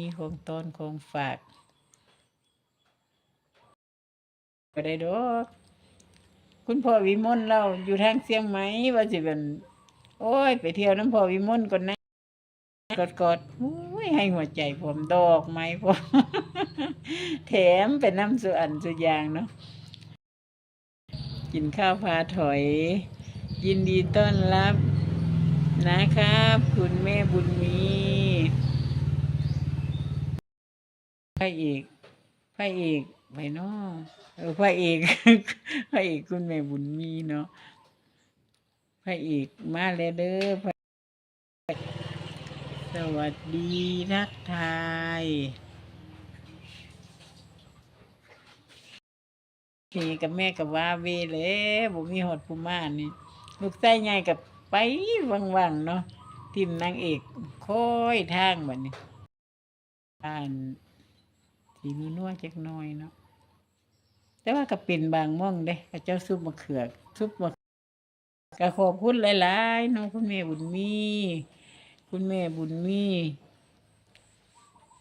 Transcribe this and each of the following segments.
มีของต้นของฝากก็ได้ดอกคุณพ่อวิมลเราอยู่ทางเชียงใหมว่าสิเป็น โอ้ย ไปเที่ยวน้ำพ่อวิมลก่อนนะกอดกดๆโอ้ยให้หัวใจผมดอกไม้ผมแถมเป็นน้ำสุอันสุยางเนาะกินข้าวพาถอย ยินดีต้อนรับนะครับ คุณแม่บุญมี พระเอกพระเอกไปเนาะเออพระเอกพระเอกคุณแม่บุญมีเนาะพระเอกมาแล้วเด้อพระสวัสดีทักทายพี่กับแม่กับว่าเวเลยบ่มีหอดผู้ม่านนี่ลูกไส้ใหญ่กับไปวังๆเนาะทีมนางเอกค่อยทางแบัดนี้อ่าน สีนัวๆจักหน่อยเนาะแต่ว่าก็เป็นบางม่องเด้กับเจ้าซุปมะเขือซุปมะก็ขอบคุณหลายๆเน้องคุณแม่บุญมี คุณแม่บุญมี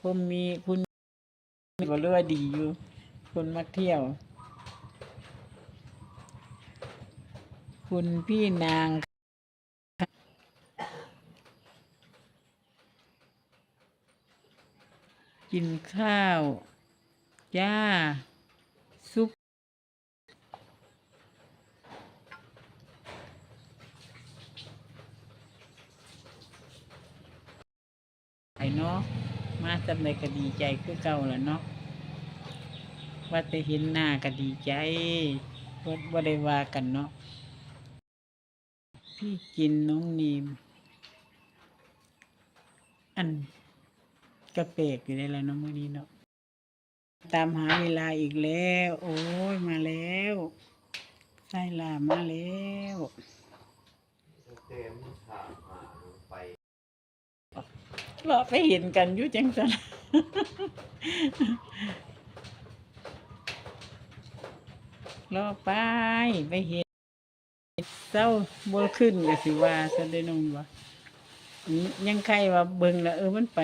ผมมีคุณก็เรือว่าดีอยู่คนมาเที่ยว คุณพี่นาง กินข้าวจ้าซุป ไอ้เนาะ มาจำได้ก็ดีใจคือเก่าแหละเนาะ ว่าแต่เห็นหน้าก็ดีใจว่าว่าได้ว่ากันเนาะ พี่กินน้องนีม อัน กระเปกอยู่ได้แล้วเนาะมื้อนี้เนาะตามหาเวลาอีกแล้ว โอ้ยมาแล้วไส้ลามาแล้วเต็มถามาไปเราไปเห็นกันอยู่จังสันรอไปไปเห็นเศร้าบ่ขึ้นก็สิว่าซะได้น้องว่ายังใครว่าเบิ่งแล้วเออมันไป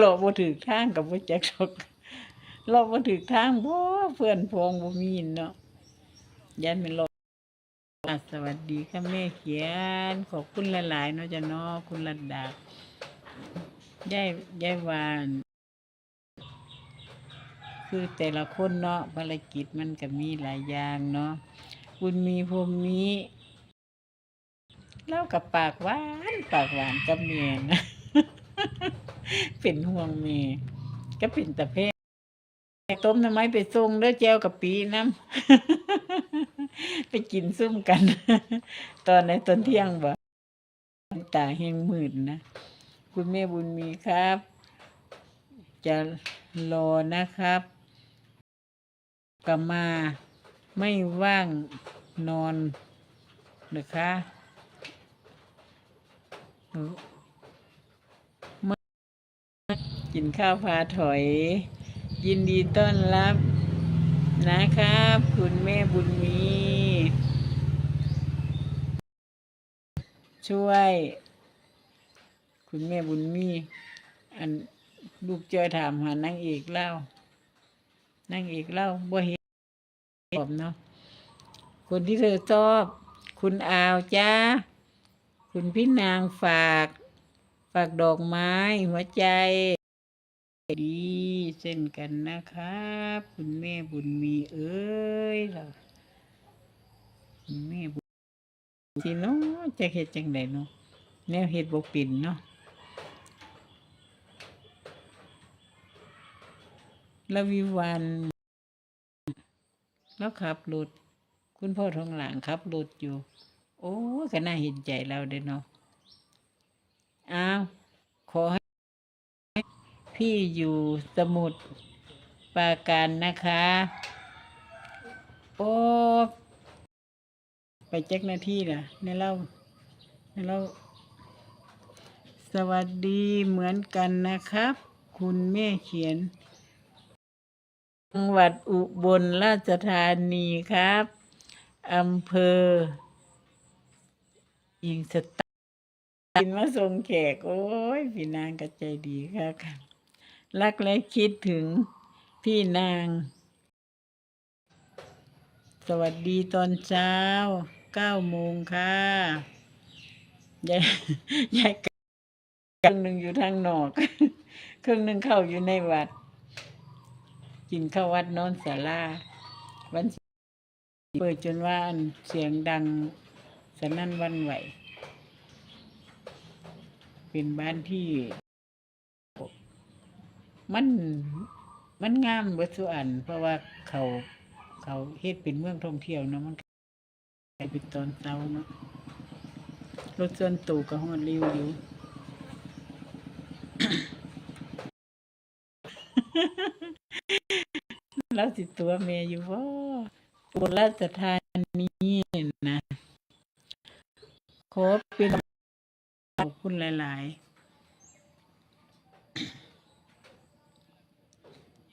รอบ่ถึกทางกับบ่จักดอกรอบ่ถึกทางบ่เพื่อนพองบ่มีเนาะยันเป็นรออะสวัสดีค่ะแม่เขียน ขอบคุณหลายๆเนาะจ้ะเนาะคุณรัตดายายยายวาน คือแต่ละคนเนาะภารกิจมันก็มีหลายอย่างเนาะคุณมีภูมิมีเล่ากับปากหวาน ปากหวานกับเมียนะ เป็นห่วงเมียก็เป็นตะเพต้มทำไมไปส่งเด้อแจวกับปีน้ำไปกินซุ่มกัน ตอนในตอนเที่ยงบ่ตาเฮงหมืดนะ คุณแม่บุญมีครับ จะรอนะครับกลับมาไม่ว่างนอนนะคะหนูมา กินข้าวพาถอย ยินดีต้อนรับนะครับ คุณแม่บุญมี ช่วย คุณแม่บุญมี อันลูกเจอถามหานางเอกเล่านางเอกเล่าบ่เห็นผมเนาะคนที่เธอชอบ คุณอาวจ้า คุณพี่นางฝาก ฝากดอกไม้ หัวใจ ดีเช่นกันนะครับ คุณแม่บุญมีเอ้ยเราคุณแม่บุญสิเนาะจะเฮ็ดจังไดเนาะแนวเฮ็ดบ่เป็นเนาะละวิวันแล้วขับรถคุณพ่อทองหลางขับรถอยู่ โอ้ก็น่าเห็นใจเราเด้เนาะอ้าวขอให้ พี่อยู่สมุทรปราการนะคะ โอ้ไปแจ็คหน้าที่ล่ะในเล่าในเล่าสวัสดีเหมือนกันนะครับ คุณแม่เขียน จังหวัดอุบลราชธานีครับอำเภออิงสตานมาส่งแขก โอ้ย พี่นางก็ใจดีค่ะค่ะ รักและคิดถึงพี่นาง สวัสดีตอนเช้าเก้าโมงค่ะยายยายครึ่งหนึ่งอยู่ทางนอก ครึ่งหนึ่งเข้าอยู่ในวัด กินข้าววัดนอนศาลาวันเปิดจนว่านเสียงดังสนั่นวันไหว เป็นบ้านที่ มันมันงามเบิดสุอัน เพราะว่าเขาเขาเฮ็ดเป็นเมืองท่องเที่ยวเนาะมันก็เป็นตอนเช้าเนาะรถส่วนตูก็ฮอดริวอยู่แล้วสิตัวเมย์อยู่ว่าอุราชธานีนะขอเป็นขอบคุณหลาย ๆ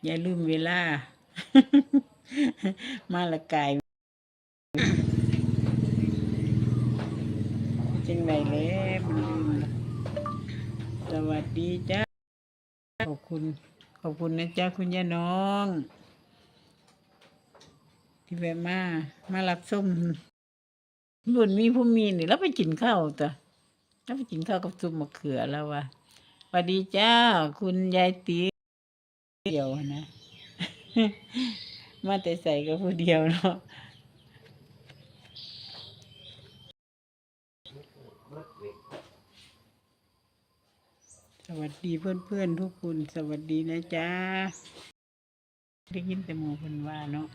อย่าลืมเวลา มาละกายจังไหนแล้วมันลืมละสวัสดีจ้า ขอบคุณ ขอบคุณนะจ๊ะคุณย่าน้อง ที่แวะมา มารับส้มรุ่นมีผู้มีนี่แล้วไปกินข้าวจ้ะแล้วไปกินข้าวกับซุปมะเขือแล้ววะสวัสดีจ้า คุณยายตี เดียวนะมาแต่ใส่กับผู้เดียวเนาะสวัสดีเพื่อนๆทุกคนสวัสดีนะจ๊ะได้ยินแต่หมูคนว่าเนาะ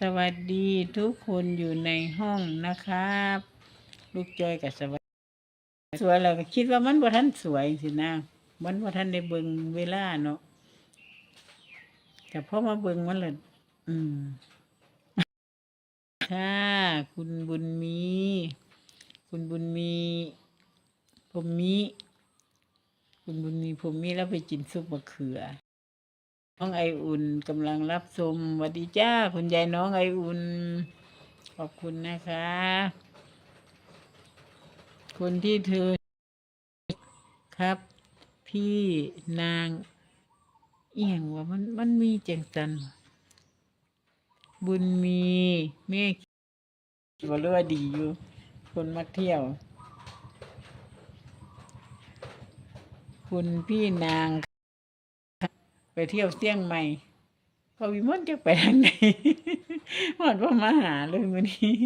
สวัสดีทุกคนอยู่ในห้องนะครับ ลูกจอยกับสวัสดีสวยแล้วก็คิดว่ามันบ่ทันสวยสินะมันบ่ทันได้เบิงเวลาเนาะ แต่พอมาเบิ่งมันเลยอืมค่ะ คุณบุญมี คุณบุญมีผมมี คุณบุญมีผมมีแล้วไปกินซุปมะเขือ น้องไออุ่นกำลังรับชมสวัสดีจ้า คุณยายน้องไออุ่น ขอบคุณนะคะ คนที่เธอครับ พี่นาง เอียงว่ามันมันมีแจงจันบุญมีแม่บอกเลยว่าดีอยู่ คนมาเที่ยว คุณพี่นาง ไปเที่ยวเสี่ยงใหม่พอวิมลจะไปทางไหนหมดว่ามาหาเลยวันนี้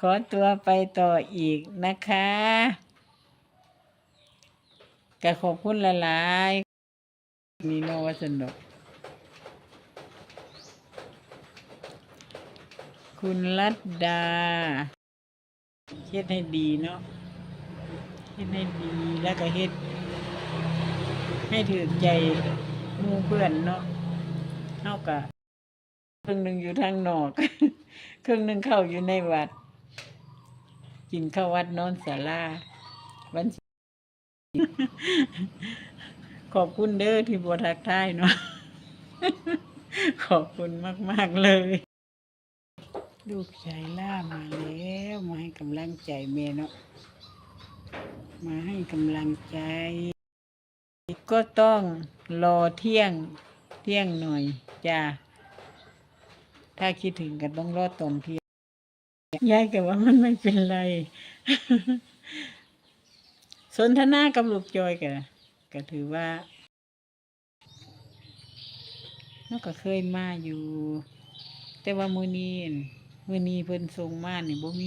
ขอตัวไปต่ออีกนะคะ ก็ขอบคุณหลายนี่โนวาสนุกคุณรัตดาเฮ็ดให้ดีเนาะเฮ็ดให้ดีแล้วก็เฮ็ด ให้ถือใจมู่เพื่อนเนาะเท่ากับครึ่งหนึ่งอยู่ทางนอก ครึ่งหนึ่งเข้าอยู่ในวัด กินข้าววัดนอนศาลาวัน ขอบคุณเด้อที่บทักทายเนาะขอบคุณมาก ๆ เลย ลูกชายล่ามาแล้ว มาให้กำลังใจเมย์เนาะมาให้กำลังใจ ก็ต้องรอเที่ยงเที่ยงหน่อยจ้าถ้าคิดถึงก็ต้องรอตอนเที่ยงยายก็ว่ามันไม่เป็นไร สนทนากับลูกจอยก็ก็ถือว่าเราก็เคยมาอยู่ แต่ว่ามือนี้มือนี้เพิ่นส่งมานี่บ่มี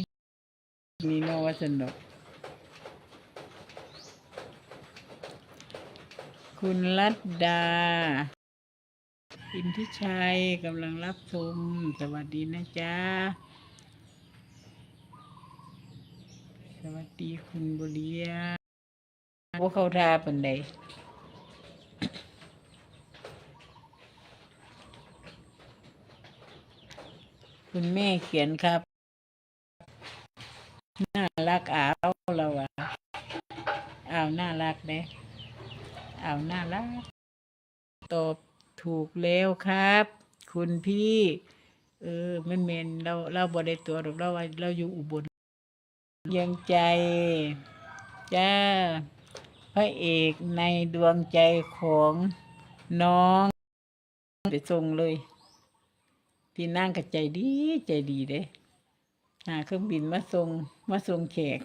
มีเนอว่าสนดอก คุณรัตดา อินทิชัยกำลังรับชมสวัสดีนะจ๊ะ สวัสดีคุณบุเรีย ว่าเขาทาปันใดคุณแม่เขียนครับ น่ารักอ้าวเราอะอ้าวน่ารักเด้อ้าวน่ารัก ตอบถูกแล้วครับ คุณพี่ เออแม่นเมนเราเราบ่ได้ตัวหรอกเราว่าเราอยู่อุบลยังใจ จ้า พระเอกในดวงใจของน้องไปส่งเลย ที่นั่งกับใจดีใจดีเด้หาเครื่องบินมาส่งมาส่งแขก